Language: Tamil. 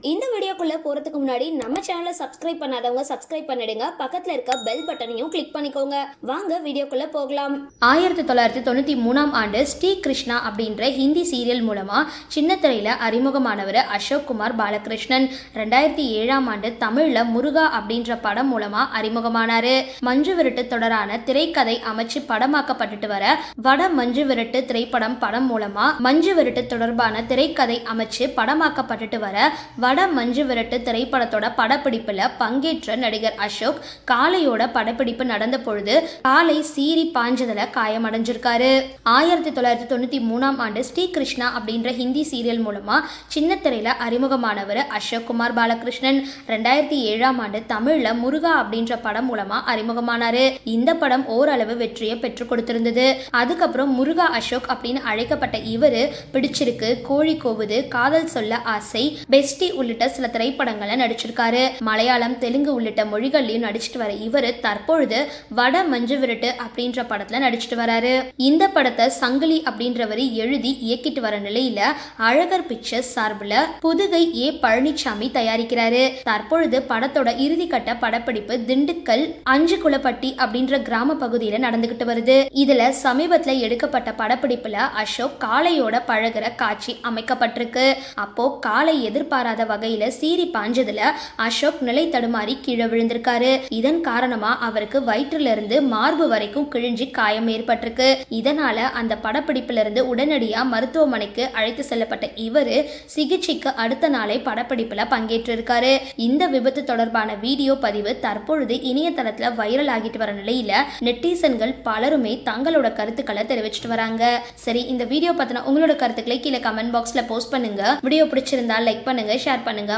இந்த வீடியோக்குள்ளே போறதுக்கு முன்னாடி நம்ம சேனலை சப்ஸ்கிரைப் பண்ணாதவங்க சப்ஸ்கிரைப் பண்ணிடுங்க. பக்கத்துல இருக்க பெல் பட்டனையும் கிளிக் பண்ணிக்கோங்க. வாங்க வீடியோக்குள்ளே போகலாம். ஆயிரத்தி தொள்ளாயிரத்தி தொண்ணூற்றி மூணாம் ஆண்டு ஸ்ரீ கிருஷ்ணா அப்படின்ற ஹிந்தி சீரியல் மூலமாக சின்னத்திரையில் அறிமுகமானவர் அசோக் குமார் பாலகிருஷ்ணன். ரெண்டாயிரத்தி ஏழாம் ஆண்டு தமிழில் முருகா அப்படின்ற படம் மூலமாக அறிமுகமானார். மஞ்சு விரட்டு தொடரான திரைக்கதை அமைச்சு படமாக்கப்பட்டுட்டு வர வட மஞ்சு விரட்டு திரைப்படம் படம் மூலமாக மஞ்சு விரட்டு தொடர்பான திரைக்கதை அமைச்சு படமாக்கப்பட்டுட்டு வர வட மஞ்சு விரட்டு திரைப்படத்தோட படப்பிடிப்புல பங்கேற்ற நடிகர் அசோக் காளையோட படப்பிடிப்பு நடந்த பொழுது காலை சீறி பாஞ்சதுல காயமடைஞ்சிருக்காரு. ஆயிரத்தி தொள்ளாயிரத்தி தொண்ணூத்தி மூணாம் ஆண்டு ஸ்ரீ கிருஷ்ணா அப்படின்ற ஹிந்தி சீரியல் மூலமா சின்னத்திரையில அறிமுகமானவர் அசோக் குமார் பாலகிருஷ்ணன். ரெண்டாயிரத்தி ஏழாம் ஆண்டு தமிழ்ல முருகா அப்படின்ற படம் மூலமா அறிமுகமானாரு. இந்த படம் ஓரளவு வெற்றியை பெற்றுக் கொடுத்திருந்தது. அதுக்கப்புறம் முருகா அசோக் அப்படின்னு அழைக்கப்பட்ட இவரு பிடிச்சிருக்கு கோழி கோவுது காதல் சொல்ல ஆசை பெஸ்டி உள்ளிட்ட சில திரைப்படங்கள்ல நடிச்சிருக்காரு. மலையாளம் தெலுங்கு உள்ளிட்ட மொழிகள்லயும் நடிச்சிட்டு வர இவரு தற்பொழுது வட மஞ்சு விரட்டு அப்படின்ற படத்துல நடிச்சிட்டு வராரு. இந்த படத்தை சங்கிலி அப்படின்றவர் எழுதி இயக்கிட்டு வர நிலையில அழகர் பிக்சர்ஸ் சார்பில் புதுகை ஏ பழனிசாமி தயாரிக்கிறாரு. தற்பொழுது படத்தோட இறுதிக்கட்ட படப்பிடிப்பு திண்டுக்கல் அஞ்சு குளப்பட்டி அப்படின்ற கிராம பகுதியில நடந்துகிட்டு வருது. இதுல சமீபத்துல எடுக்கப்பட்ட படப்பிடிப்புல அசோக் காளையோட பழகுற காட்சி அமைக்கப்பட்டிருக்கு. அப்போ காளை எதிர்பாராத வகையில சீறி பாஞ்சதுல அசோக் நிலை தடுமாறி கீழே விழுந்திருக்காரு. இதன் காரணமா அவருக்கு வயிற்றுல இருந்து மார்பு வரைக்கும் கிழிஞ்சு காயம் ஏற்பட்டிருக்கு. இதனால அந்த படப்பிடிப்புல இருந்து உடனடியா மருத்துவமனைக்கு அழைத்து செல்லப்பட்ட இவரு சிகிச்சைக்கு அடுத்த நாளே படப்பிடிப்புல பங்கேற்றிருக்காரு. இந்த விபத்து தொடர்பான வீடியோ பதிவு தற்பொழுது இணையதளத்துல வைரல் ஆகிட்டு வர நிலையில நெட்டிசன்கள் பலருமே தங்களோட கருத்துக்களை தெரிவிச்சிட்டு வராங்க. சரி இந்த வீடியோ பத்தின உங்களோட கருத்துக்களை கீழே கமெண்ட் பாக்ஸ்ல போஸ்ட் பண்ணுங்க. வீடியோ பிடிச்சிருந்தா லைக் பண்ணுங்க ஷேர் பண்ணுங்க.